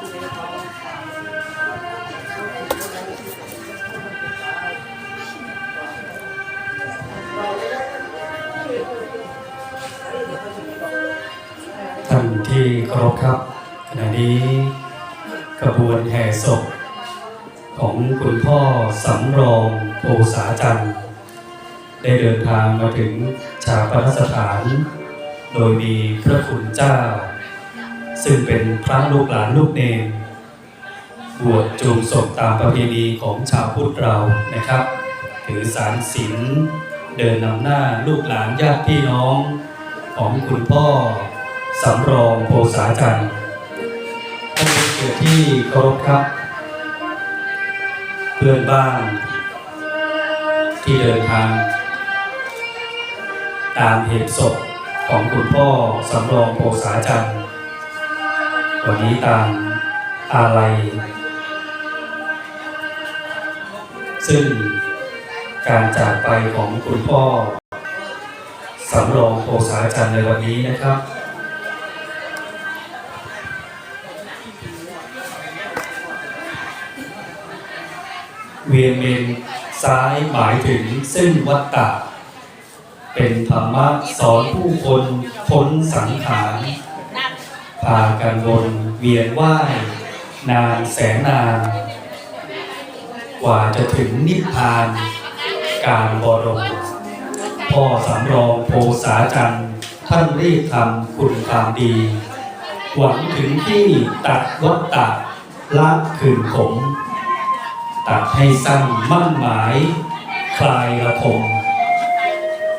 ท่านที่เคารพครับขณะนี้กระบวนแห่ศพ ของคุณพ่อสำรองโพสาจันทร์ได้เดินทางมาถึงชาปนสถาน โดยมีพระคุณเจ้า ซึ่งเป็นพระลูกหลานลูกเนรบวชจูงศพตามประเพณีของชาวพุทธเรานะครับถือสารศีลเดินนำหน้าลูกหลานญาติพี่น้องของคุณพ่อสำรองโพสาจันทร์ท่านเกียรติที่เคารพครับ เพื่อนบ้านที่เดินทาง ตามเหตุศพของคุณพ่อสำรองโพสาจันทร์ วันนี้ตามอาลัย ซึ่งการจากไปของคุณพ่อสำรองโพสาจันทร์ในวันนี้นะครับ เวียนเมนซ้ายหมายถึงเส้นวัตตะ เป็นธรรมะสอนผู้คนพ้นสังขาร พากันวนเวียนว่ายนานแสนนาน กว่าจะถึงนิพพาน การบรม พ่อสำรองโพสาจันท่านรีบทำคุณความดี หวังถึงที่ตัดวัตตะละคืนขมตัดให้สั้นมั่นหมาย คลายระทม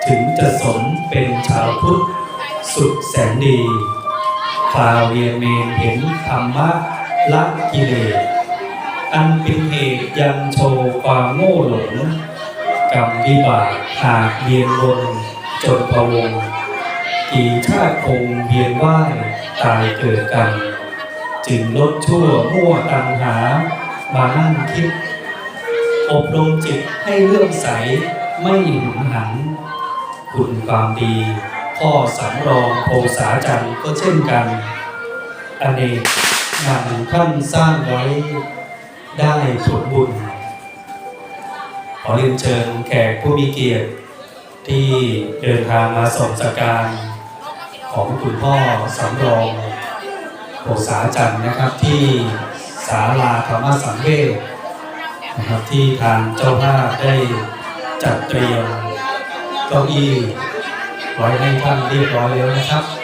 ถึงจะสนเป็นชาวพุทธสุดแสนดี คราวเวียเมนเห็นธรรมะละกิเลสอันเป็นเหตุยังโชว์ความโง่หลงกรรมวิบากหากเวียนวนจนพะวงกี่ชาติคงเวียนว่ายตายเกิดกัน จึงลดชั่วมั่วตังหามานั่งคิด อบรมจิตให้เลื่อมใสไม่หุนหัน คุณความดี พ่อสำรองโพสาจันทร์ก็เช่นกันอเนกงานท่านสร้างไว้ได้ผลบุญ ขอเรียนเชิญแขกผู้มีเกียรติที่เดินทางมาส่งสการ ของคุณพ่อสำรองโพสาจันทร์นะครับที่ศาลาธรรมสังเวชนะครับที่ทางเจ้าภาพได้จัดเตรียมเก้าอี้ ไว้ให้ท่านเรียบร้อยแล้วนะครับ